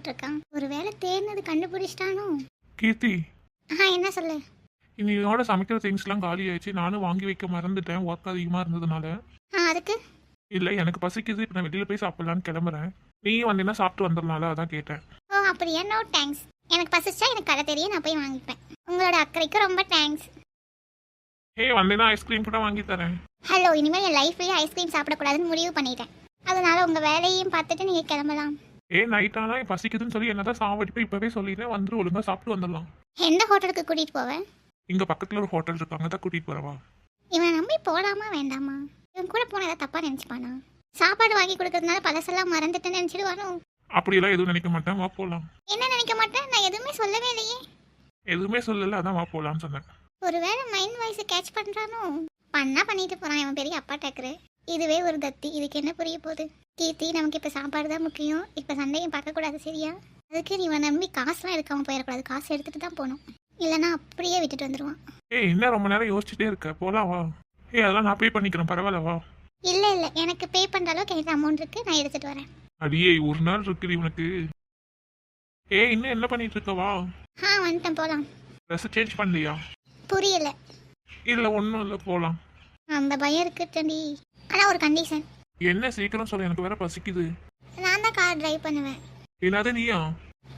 பார்த்துட்டு இருக்கான் ஒருவேளை தேர்னது கண்டுபிடிச்சிட்டானோ? கீர்த்தி. ஆ என்ன சொல்லு? இன்னையோட சமைக்கிற திங்ஸ்லாம் காலி ஆயிடுச்சு நானும் வாங்கி வைக்க மறந்துட்டேன். ஒர்க் அதிகமாக இருந்ததுனால. ஆ அதுக்கு? இல்லை எனக்கு பசிக்குது. இப்போ நான் வெளியில் போய் சாப்பிட்லான்னு கிளம்புறேன். நீயும் வந்தீங்கன்னா சாப்பிட்டு வந்துடலாம்ல அதான் கேட்டேன். ஓ அப்படியா? நோ தேங்க்ஸ் எனக்கு பசிச்சா எனக்கு கடை தெரியும். நான் போய் வாங்கிப்பேன். உங்களோட அக்கறைக்கு ரொம்ப தேங்க்ஸ் ஹே வந்தீங்கன்னா ஐஸ்கிரீம் கூட வாங்கி தரேன். ஹலோ இனிமேல் என் லைஃப்லேயே ஐஸ்கிரீம் சாப்பிடக்கூடாதுன்னு முடிவு பண்ணிட்டேன். அதனால உங்கள் வேலையும் பார்த்துட்டு நீங்கள் கிளம்பலாம். ஏ நைட் ஆனால் பசிக்குதுன்னு சொல்லி என்னதான் சாவடிப்பேன் இப்போவே சொல்லிடுறேன். வந்துட்டு ஒழுங்காக சாப்பிட்டு வந்துடலாம். எந்த ஹோட்டலுக்கு கூட்டிகிட்டு போவேன் இங்கே பக்கத்தில் ஒரு ஹோட்டல் இருக்கு. அங்கே தான் கூட்டிகிட்டு வரவா இவனை நம்பி போடாமா வேண்டாமா? இவன் கூட போன ஏதாவது தப்பாக நினச்சிப்பானா? சாப்பாடு வாங்கி கொடுக்கறதுனால பழசெல்லாம் மறந்துட்டேன்னு நினச்சிடுவானோ? அப்படியெல்லாம் எதுவும் நினைக்க மாட்டேன். வா போகலாம் என்ன நினைக்க மாட்டேன்? நான் எதுவுமே சொல்லவே இல்லையே. எதுவுமே சொல்லலை. அதான் வா போகலான்னு சொன்னேன். ஒருவேளை மைண்ட் வாய்ஸை கேட்ச் பண்ணுறானோ பண்ணா பண்ணிட்டு போகிறான் இவன் பெரிய அப்பா டேக்கரு இதுவே ஒரு தத்தி. இதுக்கு என்ன புரிய போகுது? கீர்த்தி நமக்கு இப்போ சாப்பாடு தான் முக்கியம். இப்போ சண்டையும் பார்க்கக்கூடாது சரியா? அதுக்கு நீ நம்பி காசுலாம் எடுக்காம போயிடக்கூடாது. காசு எடுத்துட்டு தான் போகணும். இல்லைன்னா அப்படியே விட்டுட்டு வந்துடுவான் ஏய் என்ன ரொம்ப நேரம் யோசிச்சுட்டே இருக்க? போகலாம் வா. ஏய் அதெல்லாம் நான் பே பண்ணிக்கிறேன். பரவாயில்ல வா. இல்லை இல்லை. எனக்கு பே பண்ணுற அளவுக்கு எனக்கு அமௌண்ட் இருக்குது நான் எடுத்துகிட்டு வரேன். அடியே ஒரு நாள் இருக்குது இவனுக்கு ஏய் இன்னும் என்ன பண்ணிட்டு இருக்க வா. ஆ வந்துட்டேன் போகலாம் ட்ரெஸ் சேஞ்ச் பண்ணலையா? புரியல. இல்லை ஒன்றும் இல்லை போகலாம் அந்த பயம் இருக்குட்டண்டி ஆனால் ஒரு கண்டிஷன் என்ன சீக்கிரம் சொல்ல எனக்கு வேற பசிக்குது. நான் தான் கார் டிரைவ் பண்ணுவேன். என்னது நீயா?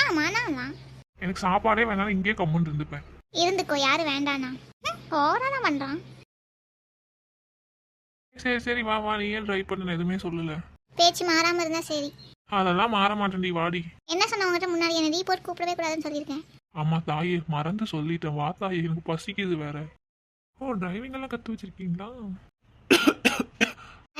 ஆமாம் நான் தான் எனக்கு சாப்பாடே வேணாலும் இங்கேயே கம்முன்னு இருந்துப்பேன். இருந்துக்கோ யாரும் வேண்டாண்ணா ஓவராக பண்ணுறான் சரி சரி வா வா நீ ஏன் ட்ரை பண்ண நான் எதுவுமே சொல்லல. பேச்சு மாறாமல் இருந்தால் சரி. அதெல்லாம் மாற மாட்டேன்டி வாடி. என்ன சொன்னவங்ககிட்ட முன்னாடி? என்ன நீ போட்டு கூப்பிடவே கூடாதுன்னு சொல்லியிருக்கேன். ஆமா தாயே மறந்து சொல்லிட்டேன். வா தாயே எனக்கு பசிக்குது வேற. ஓ டிரைவிங் எல்லாம் கத்து வச்சிருக்கீங்களா?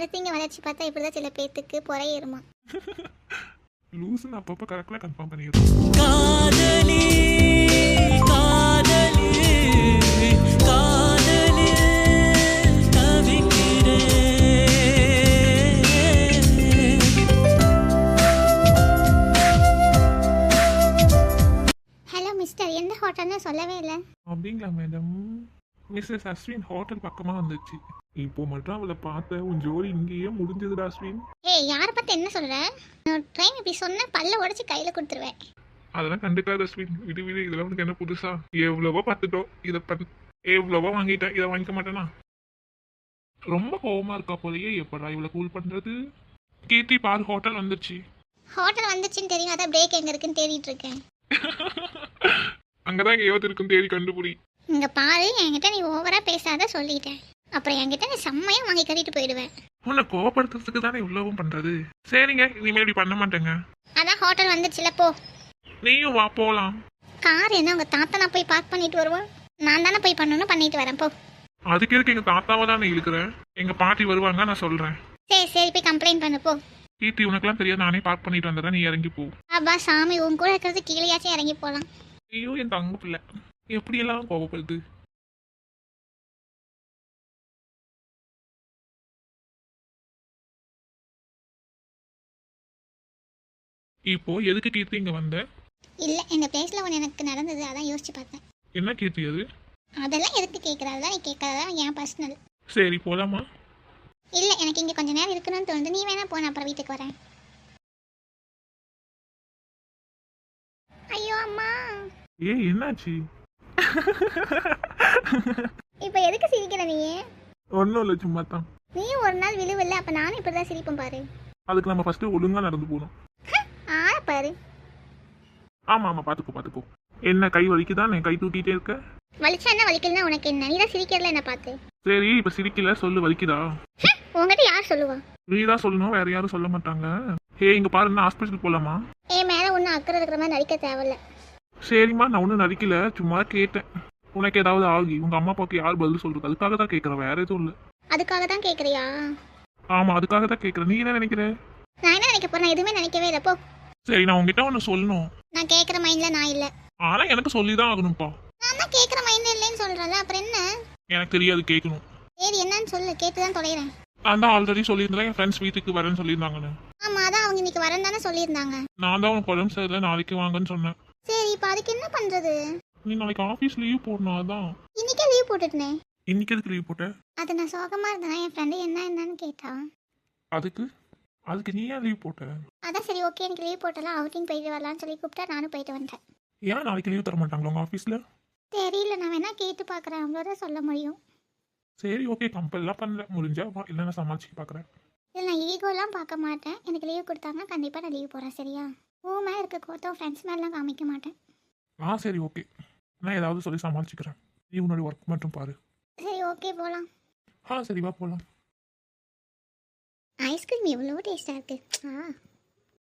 இங்கே வளர்ச்சி பார்த்தா இப்படி தான் சில பேர்த்துக்கு பொறையேறுமா லூசுன்னு அப்பப்போ கரெக்டாக கன்ஃபார்ம் பண்ணிடுறோம். மிஸ்ஸஸ் அஸ்வின் ஹோட்டல் பக்கமாக வந்துச்சு. இப்போ மட்டும் அவளை பார்த்த உன் ஜோடி இங்கேயே முடிஞ்சதுடா அஸ்வின் ஏய் யாரை பார்த்து என்ன சொல்கிற நான் ட்ரெயின் இப்படி சொன்ன பல்ல உடச்சி கையில் கொடுத்துருவேன். அதெல்லாம் கண்டுக்காத அஸ்வின் விடு விடு. இதெல்லாம் உனக்கு என்ன புதுசா? எவ்வளவோ பார்த்துட்டோம். இதை பண் எவ்வளவோ வாங்கிட்டேன். இதை வாங்கிக்க மாட்டேனா? ரொம்ப கோவமா இருக்கா போலயே. எப்படா இவ்வளோ கூல் பண்றது? கீர்த்தி பார் ஹோட்டல் வந்துருச்சு ஹோட்டல் வந்துச்சுன்னு தெரியும் அதான் பிரேக் எங்கே இருக்குன்னு தேடிட்டு இருக்கேன். அங்கதான் எங்கேயாவது இருக்குன்னு தேடி கண்டுபிடி. இங்கே பாரு என்கிட்ட நீ ஓவராக பேசாத சொல்லிட்டேன். அப்புறம் என்கிட்ட நீ செம்மையாக வாங்கி கட்டிட்டு போயிடுவேன் உன்னை கோவப்படுத்துறதுக்கு தானே இவ்வளவும் பண்றது? சரிங்க இனிமேல் இப்படி பண்ண மாட்டேங்க. அதான் ஹோட்டல் வந்துச்சுல போ. நீயும் வா போலாம். கார் என்ன உங்கள் தாத்தா நான் போய் பார்க் பண்ணிட்டு வருவான் நான் தானே போய் பண்ணணும் பண்ணிட்டு வரேன் போ. அதுக்கு எதுக்கு எங்க தாத்தாவை தானே இழுக்கிறேன் எங்க பாட்டி வருவாங்க நான் சொல்றேன். சரி சரி போய் கம்ப்ளைண்ட் பண்ணு போ. கீர்த்தி உனக்கெல்லாம் தெரியாது நானே பார்க் பண்ணிட்டு வந்துடுறேன் நீ இறங்கி போ. அப்பா சாமி உன் கூட இருக்கிறது கீழேயாச்சும் இறங்கி போகலாம் ஐயோ என் தங்க பிள்ளை. எப்படியெல்லாம் கோவப்படுது இப்போ எதுக்கு கீர்த்தி இங்க வந்த? இல்லை எங்கள் பிளேஸில் ஒன்று எனக்கு நடந்தது அதான் யோசிச்சு பார்த்தேன். என்ன கீர்த்தி அது? அதெல்லாம் எதுக்கு கேட்குறது நீ கேட்கறதா என் பர்சனல் சரி போலாமா? இல்லை எனக்கு இங்கே கொஞ்ச நேரம் இருக்கணும்னு தோணுது. நீ வேணா போன அப்புறம் வீட்டுக்கு வரேன். ஐயோ அம்மா. ஏ என்னாச்சு? இப்போ எதுக்கு சிரிக்கிற நீ? ஒன்றும் இல்லை சும்மா தான் நீயும் ஒரு நாள் விழுவில்ல அப்போ நானும் இப்படி தான் சிரிப்பேன் பாரு. அதுக்கு நம்ம ஃபர்ஸ்ட் ஒழுங்கா நடந்து போகணும். ஆள பாரு. ஆமா ஆமா பாத்துக்கோ பாத்துக்கோ. என்ன கை வலிக்குதான் என் கை தூக்கிட்டே இருக்க? வலிச்சா என்ன வலிக்கலன்னா உனக்கு என்ன? நீ தான் சிரிக்கிறதுல என்ன பார்த்து. சரி இப்ப சிரிக்கல சொல்லு வலிக்குதா? உங்ககிட்ட யார் சொல்லுவா? நீ தான் சொல்லணும் வேற யாரும் சொல்ல மாட்டாங்க. ஹே இங்க பாரு நான் ஹாஸ்பிட்டல் போலாமா? என் மேலே ஒன்றும் அக்கறை இருக்கிற மாதிரி நடிக்க தேவையில்ல. சரிம்மா நான் ஒன்றும் நடிக்கல. சும்மா கேட்டேன். உனக்கு ஏதாவது ஆகி உங்க அம்மா அப்பாவுக்கு யார் பதில் சொல்றது? அதுக்காக தான் கேட்கறேன் வேற எதுவும் இல்லை. அதுக்காக தான் கேட்குறியா ஆமா அதுக்காக தான் கேட்கறேன் நீ என்ன நினைக்கிற? நான் என்ன நினைக்க போறேன்? நான் எதுவுமே நினைக்கவே இல்லை போ. சரி நான் உங்ககிட்ட ஒன்று சொல்லணும். நான் கேட்குற மைண்டில் நான் இல்லை. ஆனா எனக்கு சொல்லி தான் ஆகணும்ப்பா. நான் தான் கேட்குற மைண்டில் இல்லைன்னு சொல்கிறேன்ல அப்புறம் என்ன? எனக்கு தெரியாது கேட்கணும் சரி என்னன்னு சொல்லு கேட்டு தான் தொலைகிறேன் நான் தான் ஆல்ரெடி சொல்லியிருந்தேன் என் ஃப்ரெண்ட்ஸ் வீட்டுக்கு வரேன்னு சொல்லியிருந்தாங்கன்னு. ஆமாம் அதான் அவங்க இன்னைக்கு வரேன் தானே சொல்லியிருந்தாங்க. நான் தான் உனக்கு உடம்பு சரியில்லை நாளைக்கு வாங்கன்னு சொன்னேன். சரி இப்போ அதுக்கு என்ன பண்ணுறது நீ நாளைக்கு ஆஃபீஸ் லீவ் போடணும் அதான். இன்னைக்கே லீவ் போட்டுட்டேனே. இன்னைக்கு எதுக்கு லீவ் போட்ட? அது நான் சோகமாக இருந்தேனா என் ஃப்ரெண்டு என்ன என்னன்னு கேட்டா. அதுக்கு? அதுக்கு நீ ஏன் லீவ் போட்ட? அதான் சரி ஓகே எனக்கு லீவ் போட்டலாம். அவுட்டிங் போயிட்டு வரலாம்னு சொல்லி கூப்பிட்டா நானும் போயிட்டு வந்துட்டேன். ஏன் நாளைக்கு லீவ் தர மாட்டாங்களா உங்கள் ஆஃபீஸில் தெரியல நான் வேணா கேட்டு பார்க்குறேன் அவ்வளோதான் சொல்ல முடியும். சரி ஓகே கம்பல்லாம் பண்ணல முடிஞ்சா வா இல்லை நான் சமாளிச்சு பார்க்குறேன் இல்லை நான் ஈகோலாம் பார்க்க மாட்டேன். எனக்கு லீவ் கொடுத்தாங்கன்னா கண்டிப்பாக நான் லீவ் போகிறேன் சரியா? உன் மேலே இருக்க கோத்தம் ஃப்ரெண்ட்ஸ் மேலாம் காமிக்க மாட்டேன். ஆ சரி ஓகே நான் ஏதாவது சொல்லி சமாளிச்சுக்கிறேன். நீ உன்னோட ஒர்க் மட்டும் பாரு. சரி ஓகே போகலாம் ஆ சரி வா போகலாம் ஐஸ்கிரீம் எவ்வளோ டேஸ்ட்டாக இருக்கு? ஆ.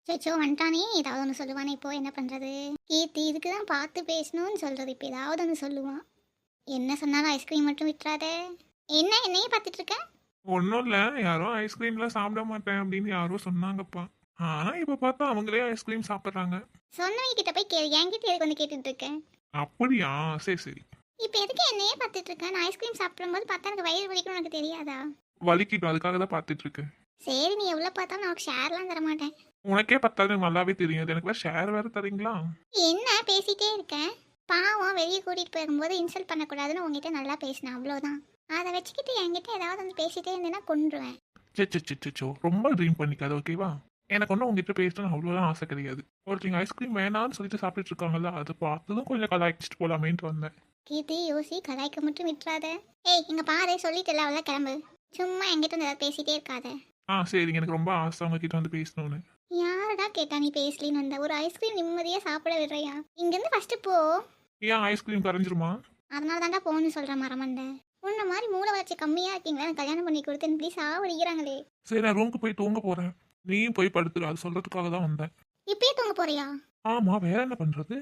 சச்சோ வந்துட்டானே. ஏதாவது ஒன்று சொல்லுவானே இப்போ என்ன பண்ணுறது கீர்த்தி இதுக்கு தான் பார்த்து பேசணும்னு சொல்கிறது இப்போ ஏதாவது ஒன்று சொல்லுவான். என்ன சொன்னாலும் ஐஸ்கிரீம் மட்டும் விட்டுறாத. என்ன என்னையே பார்த்துட்டு இருக்க? ஒன்றும் இல்லை. யாரும் ஐஸ்கிரீம்லாம் சாப்பிட மாட்டேன் அப்படின்னு யாரோ சொன்னாங்கப்பா. ஆனால் இப்போ பார்த்தா அவங்களே ஐஸ்கிரீம் சாப்பிட்றாங்க. சொன்னவங்க கிட்ட போய் கே என்கிட்ட எதுக்கு வந்து கேட்டுட்டு இருக்கேன் அப்படியா? சரி சரி. இப்போ எதுக்கு என்னையே பார்த்துட்டு இருக்கேன் நான் ஐஸ்கிரீம் சாப்பிடும்போது பார்த்தா எனக்கு வயிறு வலிக்கும் உனக்கு தெரியாதா? வலிக்கிட்டோம். அதுக்காக தான் பார்த்துட்டு இருக்கேன் சரி நீ எவ்வளோ பார்த்தாலும் நான் ஷேர்லாம் தர மாட்டேன். உனக்கே எனக்கு நல்லாவே தெரியும் எனக்கு ஷேர் வேறு தரீங்களா? என்ன பேசிட்டே இருக்கேன் பாவம் வெளியே கூட்டிகிட்டு போகும்போது இன்சல்ட் பண்ணக்கூடாதுன்னு உங்ககிட்ட நல்லா பேசினேன். அவ்வளோதான் அதை வச்சுக்கிட்டு என்கிட்ட ஏதாவது வந்து பேசிட்டே இருந்தேன்னா கொன்றுவேன். சச்சோ ரொம்ப ட்ரீம் பண்ணிக்காது ஓகேவா எனக்கு ஒன்றும் உங்ககிட்ட பேசணும்னு அவ்வளோதான் ஆசை கிடையாது. ஒருத்தங்க ஐஸ்கிரீம் வேணாம்னு சொல்லிட்டு சாப்பிட்டுட்டு இருக்காங்கல்ல அது பார்த்ததும் கொஞ்சம் கலாய்ச்சிட்டு போலாமேன்ட்டு வந்தேன். கீர்த்தி யோசி கலாய்க்க மட்டும் விட்டுறாத. ஏய் இங்க பாரு சொல்லிட்டு அவ்வளோ கிளம்பு. சும்மா என்கிட்ட வந்து ஏதாவது பேசிட்டே இருக்காத. ஆ சரிங்க. எனக்கு ரொம்ப ஆசை உங்ககிட்ட வந்து பேசணும்னு. யாரடா கேட்டா நீ பேசலின்னு வந்த? ஒரு ஐஸ்கிரீம் நிம்மதியாக சாப்பிட விடுறியா? இங்கேருந்து ஃபஸ்ட்டு போ. ஏன் ஐஸ்கிரீம் கரைஞ்சிருமா? அதனால தாண்டா போகணும்னு சொல்கிறேன் மரமண்டை. உன்ன மாதிரி மூளை வளர்ச்சி கம்மியாக இருக்கீங்களா? கல்யாணம் பண்ணி கொடுத்து இப்படி சாவடிக்கிறாங்களே. சரி நான் ரூமுக்கு போய் தூங்க போகிறேன் நீயும் போய் படுத்துரு அது சொல்கிறதுக்காக தான் வந்தேன். இப்பயே தூங்க போறியா? ஆமாம் வேற என்ன பண்ணுறது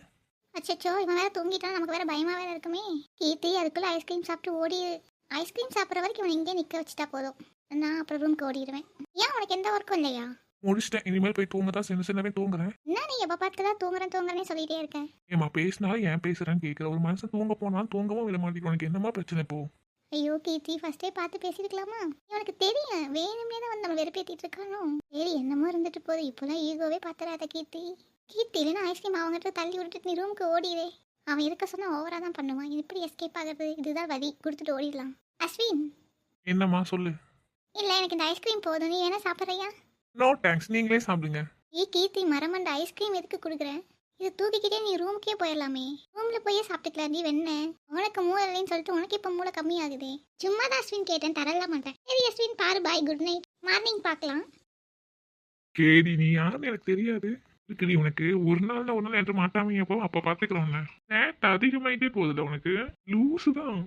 அச்சச்சோ இவன் வேற தூங்கிட்டான் நமக்கு வேற பயமா வேற இருக்குமே. கீர்த்தி அதுக்குள்ள ஐஸ்கிரீம் சாப்பிட்டு ஓடிடு ஐஸ்கிரீம் சாப்பிட்ற வரைக்கும் இவன் இங்கே நிக்க வச்சுட்டா போதும். நான் அப்புறம் ரூம்க்கு ஓடிடுவேன். ஏன் உனக்கு எந்த ஒர்க்கும் இல்லையா? முடிச்சிட்டேன் இனிமேல் போய் தூங்க தான் சின்ன சின்னவே தூங்குறேன். என்ன நீ எப்போ பார்த்து தான் தூங்குறேன் தூங்குறேன்னு சொல்லிட்டே இருக்கேன் ஏமா பேசினாலும் ஏன் பேசுறேன்னு கேட்குற ஒரு மனுஷன் தூங்க போனாலும் தூங்கவும் விட மாட்டேங்குது. உனக்கு என்னமா பிரச்சனை இப்போ? ஐயோ கீர்த்தி ஃபர்ஸ்டே பார்த்து பேசிருக்கலாமா? இவனுக்கு தெரியும் வேணும்னே தான் வந்து நம்ம வெறுப்பேத்திட்டு இருக்கானோ? சரி என்னமோ இருந்துட்டு போகுது. இப்போலாம் ஈகோவே பார்த்துறாத கீர்த்தி. கீர்த்தி இல்லைன்னா ஐஸ்கிரீம் அவங்ககிட்ட தள்ளி விட்டுட்டு நீ ரூமுக்கு ஓடிடே அவன் இருக்க சொன்னா ஓவரா தான் பண்ணுவான். எப்படி எஸ்கேப் ஆகிறது? இதுதான் வழி. கொடுத்துட்டு ஓடிடலாம். அஸ்வின். என்னம்மா சொல்லு. இல்லை எனக்கு இந்த ஐஸ்கிரீம் போதும். நீ வேணா சாப்பிட்றியா? நோ தேங்க்ஸ் நீங்களே சாப்பிடுங்க. ஏ கீர்த்தி மரமண்ட ஐஸ்கிரீம் எதுக்கு கொடுக்குறேன் இது தூக்கிக்கிட்டே நீ ரூமுக்கே போயிடலாமே. ரூம்ல போய் சாப்பிட்டுக்கலாம். நீ வெண்ண உனக்கு மூளை இல்லைன்னு சொல்லிட்டு உனக்கு இப்போ மூளை கம்மியாகுதே. சும்மா தான் அஸ்வின் கேட்டேன். தரலாம் மாட்டேன். சரி அஸ்வின் பாரு பாய் குட் நைட் மார்னிங் பார்க்கலாம். கேடி நீ யாருன்னு எனக்கு தெரியாது. இருக்குடி உனக்கு ஒரு நாள் ஒரு நாள் என்று மாட்டாம எப்போ அப்ப பாத்துக்கிறோம்ல நேட் அதிகமாயிட்டே போகுதுல உனக்கு. லூசு தான்.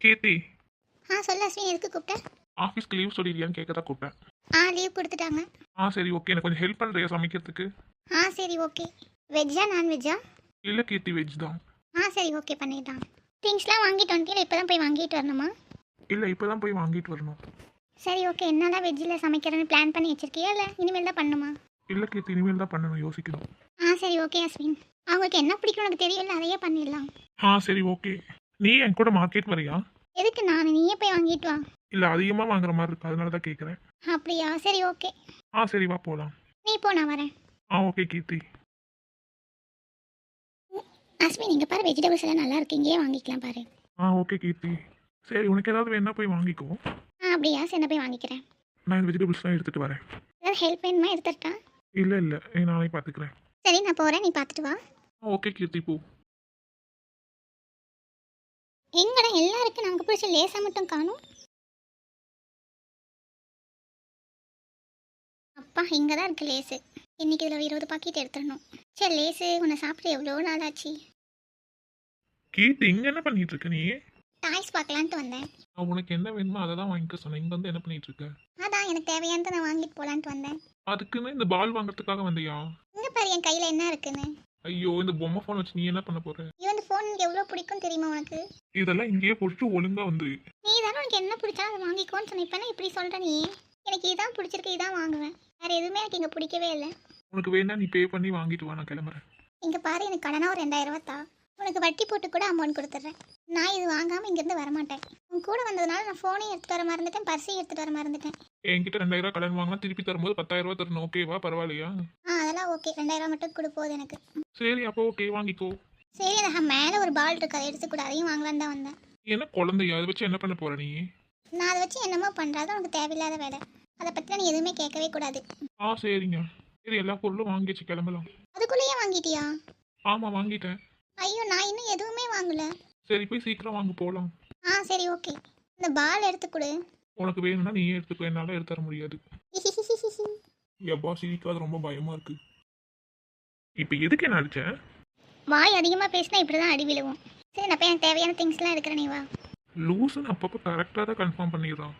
கீர்த்தி ஆ சொல்லு அஸ்வின் எதுக்கு கூப்பிட்டேன் ஆஃபீஸ்க்கு லீவ் சொல்லிடுறியான்னு கேட்க தான் கூப்பிட்டேன். ஆ லீவ் கொடுத்துட்டாங்க. ஆ சரி ஓகே. எனக்கு கொஞ்சம் ஹெல்ப் பண்றியா சமைக்கிறதுக்கு? ஆ சரி ஓகே. வெஜ்ஜா நான்வெஜ்ஜா இல்ல கீர்த்தி வெஜ் தான். ஆ சரி ஓகே பண்ணிட்டான் திங்ஸ்லாம் வாங்கிட்டு வந்துட்டீங்க இப்போ தான் போய் வாங்கிட்டு வரணுமா? இல்ல இப்பதான் போய் வாங்கிட்டு வரணும். சரி ஓகே. என்னதான் வெஜ்ஜில் சமைக்கிறேன்னு பிளான் பண்ணி வச்சிருக்கியா? இல்லை இனிமேல் தான் பண்ணுமா? இல்ல கீர்த்தி இனிமேல் தான் பண்ணணும். யோசிக்கணும். ஆ சரி ஓகே அஸ்வின். அவங்களுக்கு என்ன பிடிக்கும் உனக்கு தெரியல. அதையே பண்ணிடலாம். ஆ சரி ஓகே. நீ என் கூட மார்க்கெட் வரியா? எதுக்கு நான்? நீயே போய் வாங்கிட்டு வா. இல்ல அதிகமா வாங்குற மாதிரி இருக்கு. அதனால தான் கேட்குறேன் அப்படியா? சரி ஓகே. ஆ சரி வா போலாம். நீ போ நான் வரேன். ஆ ஓகே கீர்த்தி. அஸ்வின் இங்கே பாரு வெஜிடபிள்ஸ் எல்லாம் நல்லா இருக்கு. இங்கேயே வாங்கிக்கலாம் பாரு. ஆ ஓகே கீர்த்தி. சரி உனக்கு ஏதாவது வேணா போய் வாங்கிக்கோ. ஆ அப்படியா? சரி நான் போய் வாங்கிக்கிறேன். நான் இந்த வெஜிடபிள்ஸ்லாம் எடுத்துட்டு வரேன். ஏதாவது ஹெல்ப் வேணுமா? எடுத்துட்டா? இல்ல இல்ல. நானே பாத்துக்கிறேன். சரி நான் போகிறேன் நீ பார்த்துட்டு வா. ஓகே கீர்த்தி போ. எங்கடா எல்லாருக்கும் நமக்கு பிடிச்ச லேசா மட்டும் காணும்? அப்பா இங்கே தான் இருக்கு லேசு. இன்னைக்கு இதில் இருபது பாக்கெட் எடுத்துடணும். சரி லேசு உன்னை சாப்பிட்டு எவ்வளோ நாள் ஆச்சு? கீர்த்தி இங்க என்ன பண்ணிட்டு இருக்க நீ? டாய்ஸ் பார்க்கலான்ட்டு வந்தேன். நான் உனக்கு என்ன வேணுமோ அதை தான் வாங்கிக்க சொன்னேன். இங்க வந்து என்ன பண்ணிட்டு இருக்க? அதான் எனக்கு தேவையானதை நான் வாங்கிட்டு போகலான்ட்டு வந்தேன். அதுக்குன்னு இந்த பால் வாங்குறதுக்காக வந்தியா? இங்கே பாரு என் கையில் என்ன இருக்குன்னு. ஐயோ இந்த பொம்மை ஃபோன் வச்சு நீ என்ன பண்ண போற? இவன் ஃபோன் எனக்கு எவ்வளோ பிடிக்கும் தெரியுமா உனக்கு? இதெல்லாம் இங்கேயே போட்டு ஒழுங்கா வந்து. நீ தானே உனக்கு என்ன பிடிச்சா அதை வாங்கிக்கோன்னு சொன்ன. இப்போ இப்படி சொல்கிற நீ? எனக்கு இதான் பிடிச்சிருக்கு இதான் வாங்குவேன். வேறு எதுவுமே எனக்கு இங்கே பிடிக்கவே இல்லை. உனக்கு வேணா நீ பே பண்ணி வாங்கிட்டு வா நான் கிளம்புறேன். இங்கே பாரு எனக்கு கடனா ஒரு ரெண்டாயிரம் ரூபா தா உனக்கு வட்டி போட்டு கூட அமௌண்ட் கொடுத்துட்றேன். நான் இது வாங்காமல் இங்கேருந்து வரமாட்டேன். உன் கூட வந்ததுனால நான் ஃபோனையும் எடுத்துகிட்டு வர மறந்துட்டேன் பர்ஸையும் எடுத்துகிட்டு வர மறந்துட்டேன். என்கிட்ட ரெண்டாயிரம் ரூபாய் கடன் வாங்கினா திருப்பி தரும்போது பத்தாயிரம் ரூபாய் தரணும் ஓகேவா பரவாயில்லையா? ஆ அதெல்லாம் ஓகே ரெண்டாயிரம் ரூபா மட்டும் கொடு போகுது எனக்கு. சரி அப்போ ஓகே வாங்கிக்கோ. சரி அந்த மேலே ஒரு பால் இருக்கு அதை எடுத்து கூட அதையும் வாங்கலான்னு தான் வந்தேன். நீ என்ன குழந்தையா? அதை வச்சு என்ன பண்ண போற நீ? நான் அதை வச்சு என்னமோ பண்ணுறது உனக்கு தேவையில்லாத வேலை. அதை பற்றி நீ எதுவுமே கேட்கவே கூடாது. ஆ சரிங்க. சரி எல்லா பொருளும் வாங்கிச்சு கிளம்பலாம். அதுக்குள்ளேயே வாங்கிட்டியா? ஆமா வாங்கிட்டேன். ஐயோ நான் இன்னும் எதுவுமே வாங்கல. சரி போய் சீக்கிரம் வாங்க போகலாம் ஆ சரி ஓகே. இந்த பால் எடுத்து கொடு. உனக்கு வேணும்னா நீயே எடுத்துக்கோ என்னால எடுத்து தர முடியாது. எப்பா சிரிக்காது ரொம்ப பயமா இருக்கு. இப்போ எதுக்கு என்ன அடிச்சேன் வாய் அதிகமாக பேசினா இப்படி தான் அடி விழுவும். சரி நான் போய் எனக்கு தேவையான திங்ஸ்லாம் எடுக்கிறேன் நீ வா. லூசுன்னு அப்பப்போ கரெக்டாக தான் கன்ஃபார்ம் பண்ணிடுறான்.